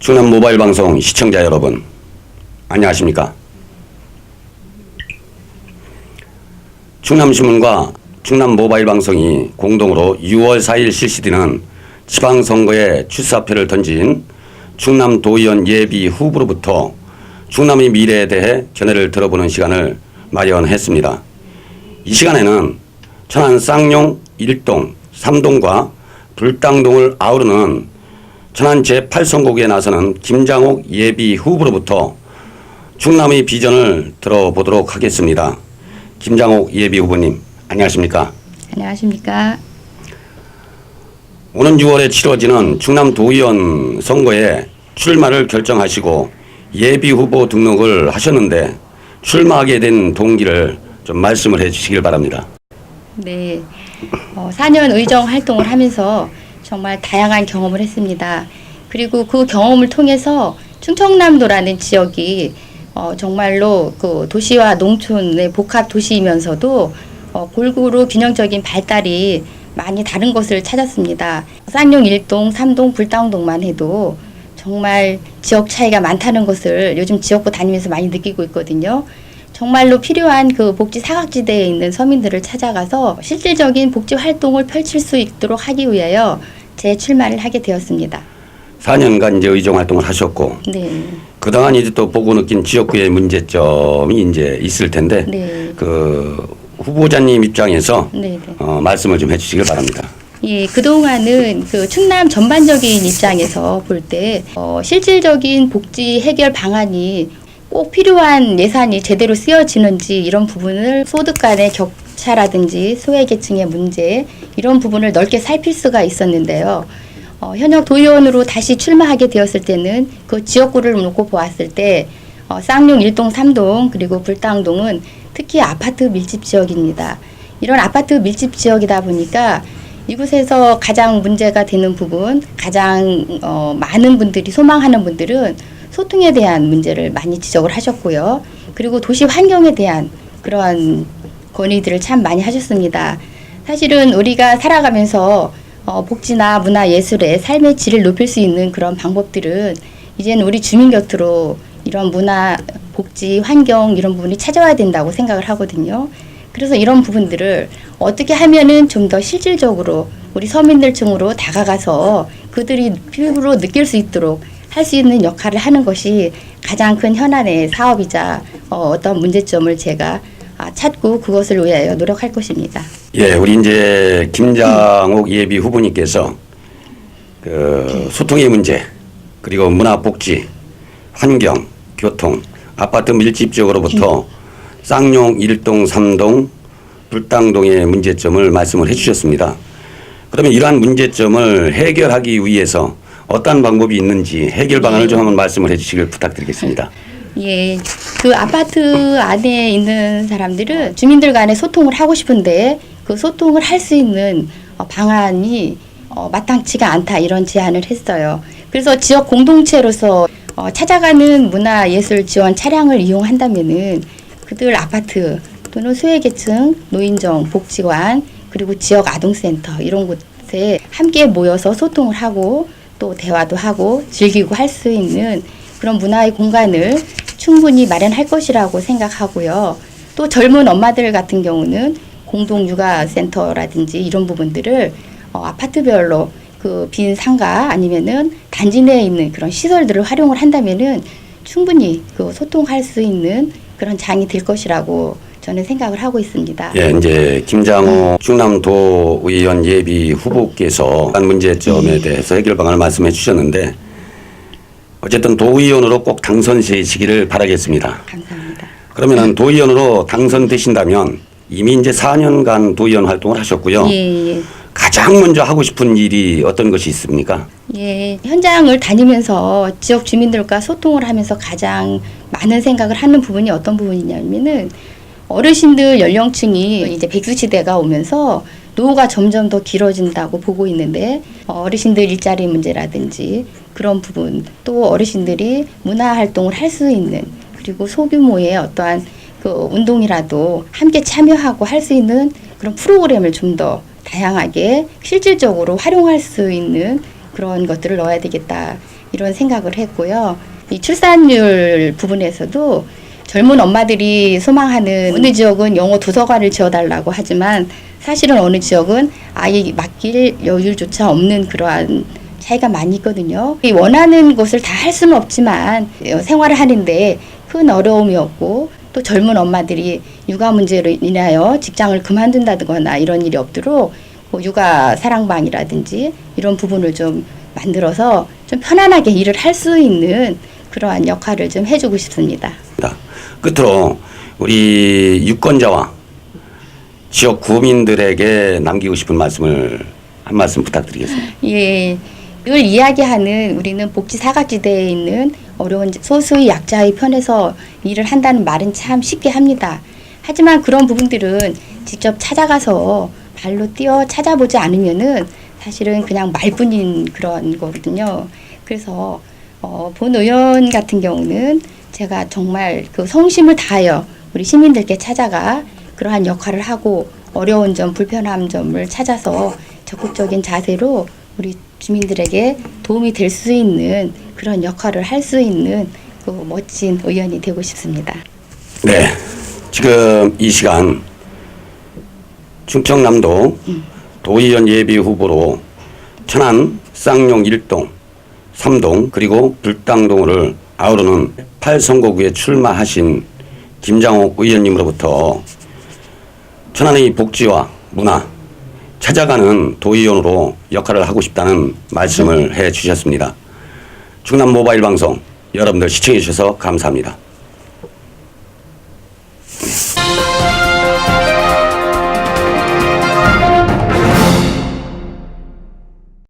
충남 모바일 방송 시청자 여러분, 안녕하십니까? 충남신문과 충남 모바일 방송이 공동으로 6월 4일 실시되는 지방선거에 출사표를 던진 충남 도의원 예비 후보로부터 충남의 미래에 대해 견해를 들어보는 시간을 마련했습니다. 이 시간에는 천안 쌍용 1동, 3동과 불당동을 아우르는 천안 제8선거구에 나서는 김장옥 예비 후보로부터 충남의 비전을 들어보도록 하겠습니다. 김장옥 예비 후보님, 안녕하십니까? 안녕하십니까. 오는 6월에 치러지는 충남 도의원 선거에 출마를 결정하시고 예비 후보 등록을 하셨는데 출마하게 된 동기를 좀 말씀을 해 주시길 바랍니다. 네. 어, 4년 의정 활동을 하면서 정말 다양한 경험을 했습니다. 그리고 그 경험을 통해서 충청남도라는 지역이 어, 정말로 그 도시와 농촌의 복합 도시이면서도 어, 골고루 균형적인 발달이 많이 다른 것을 찾았습니다. 쌍용 1동, 3동, 불당동만 해도 정말 지역 차이가 많다는 것을 요즘 지역구 다니면서 많이 느끼고 있거든요. 정말로 필요한 그 복지 사각지대에 있는 서민들을 찾아가서 실질적인 복지 활동을 펼칠 수 있도록 하기 위하여 재출마를 하게 되었습니다. 4년간 이제 의정 활동을 하셨고 네. 그동안 이제 또 보고 느낀 지역구의 문제점이 이제 있을 텐데 네. 그 후보자님 입장에서 네, 네. 어, 말씀을 좀 해주시길 바랍니다. 예, 그동안은 그 충남 전반적인 입장에서 볼 때, 어, 실질적인 복지 해결 방안이 꼭 필요한 예산이 제대로 쓰여지는지 이런 부분을 소득 간의 격차라든지 소외계층의 문제 이런 부분을 넓게 살필 수가 있었는데요. 어, 현역 도의원으로 다시 출마하게 되었을 때는 그 지역구를 놓고 보았을 때 어, 쌍용 1동, 3동 그리고 불당동은 특히 아파트 밀집 지역입니다. 이런 아파트 밀집 지역이다 보니까 이곳에서 가장 문제가 되는 부분, 가장 어, 많은 분들이 소망하는 분들은 소통에 대한 문제를 많이 지적을 하셨고요. 그리고 도시 환경에 대한 그러한 건의들을 참 많이 하셨습니다. 사실은 우리가 살아가면서 어, 복지나 문화 예술의 삶의 질을 높일 수 있는 그런 방법들은 이제는 우리 주민 곁으로 이런 문화, 복지, 환경 이런 부분이 찾아와야 된다고 생각을 하거든요. 그래서 이런 부분들을 어떻게 하면은 좀 더 실질적으로 우리 서민들 층으로 다가가서 그들이 피부로 느낄 수 있도록 할 수 있는 역할을 하는 것이 가장 큰 현안의 사업이자 어, 어떤 문제점을 제가 아, 찾고 그것을 위하여 노력할 것입니다. 예, 우리 이제 김장옥 예비 후보님께서 그 소통의 문제 그리고 문화복지, 환경, 교통, 아파트 밀집 지역으로부터 쌍용 1동, 3동, 불당동의 문제점을 말씀을 해주셨습니다. 그러면 이러한 문제점을 해결하기 위해서 어떤 방법이 있는지 해결 방안을 좀 한번 말씀을 해주시길 부탁드리겠습니다. 예, 그 아파트 안에 있는 사람들은 주민들 간에 소통을 하고 싶은데 그 소통을 할 수 있는 어, 방안이 어, 마땅치가 않다 이런 제안을 했어요. 그래서 지역 공동체로서 어, 찾아가는 문화예술 지원 차량을 이용한다면은 그들 아파트 또는 소외계층, 노인정, 복지관 그리고 지역 아동센터 이런 곳에 함께 모여서 소통을 하고 또 대화도 하고 즐기고 할 수 있는 그런 문화의 공간을 충분히 마련할 것이라고 생각하고요. 또 젊은 엄마들 같은 경우는 공동 육아 센터라든지 이런 부분들을 어, 아파트별로 그 빈 상가 아니면은 단지 내에 있는 그런 시설들을 활용을 한다면은 충분히 그 소통할 수 있는 그런 장이 될 것이라고 저는 생각을 하고 있습니다. 예, 이제 김장호 충남도 의원 예비 후보께서 한 문제점에 대해서 해결 방안을 말씀해 주셨는데 어쨌든 도의원으로 꼭 당선되시기를 바라겠습니다. 감사합니다. 그러면은 도의원으로 당선되신다면 이미 이제 4년간 도의원 활동을 하셨고요. 예, 예. 가장 먼저 하고 싶은 일이 어떤 것이 있습니까? 예, 현장을 다니면서 지역 주민들과 소통을 하면서 가장 많은 생각을 하는 부분이 어떤 부분이냐면은 어르신들 연령층이 이제 백수 시대가 오면서 노후가 점점 더 길어진다고 보고 있는데 어, 어르신들 일자리 문제라든지 그런 부분 또 어르신들이 문화 활동을 할 수 있는 그리고 소규모의 어떠한 그 운동이라도 함께 참여하고 할 수 있는 그런 프로그램을 좀 더 다양하게 실질적으로 활용할 수 있는 그런 것들을 넣어야 되겠다 이런 생각을 했고요. 이 출산율 부분에서도 젊은 엄마들이 소망하는 어느 지역은 영어 도서관을 지어달라고 하지만 사실은 어느 지역은 아이 맡길 여유조차 없는 그러한 차이가 많이 있거든요. 이 원하는 것을 다 할 수는 없지만 어, 생활을 하는데 큰 어려움이 없고 또 젊은 엄마들이 육아 문제로 인하여 직장을 그만둔다거나 이런 일이 없도록 뭐 육아 사랑방이라든지 이런 부분을 좀 만들어서 좀 편안하게 일을 할 수 있는 그러한 역할을 좀 해주고 싶습니다. 자, 끝으로 우리 유권자와 지역 구민들에게 남기고 싶은 말씀을 한 말씀 부탁드리겠습니다. 예. 늘 이야기하는 우리는 복지 사각지대에 있는 어려운 소수의 약자의 편에서 일을 한다는 말은 참 쉽게 합니다. 하지만 그런 부분들은 직접 찾아가서 발로 뛰어 찾아보지 않으면은 사실은 그냥 말뿐인 그런 거거든요. 그래서 어, 본 의원 같은 경우는 제가 정말 그 성심을 다하여 우리 시민들께 찾아가 그러한 역할을 하고 어려운 점, 불편한 점을 찾아서 적극적인 자세로 우리 주민들에게 도움이 될 수 있는 그런 역할을 할 수 있는 그 멋진 의원이 되고 싶습니다. 네. 지금 이 시간 충청남도 도의원 예비 후보로 천안 쌍용 1동, 3동 그리고 불당동을 아우르는 8선거구에 출마하신 김장옥 의원님으로부터 천안의 복지와 문화 찾아가는 도의원으로 역할을 하고 싶다는 말씀을 해 주셨습니다. 충남 모바일 방송 여러분들 시청해 주셔서 감사합니다.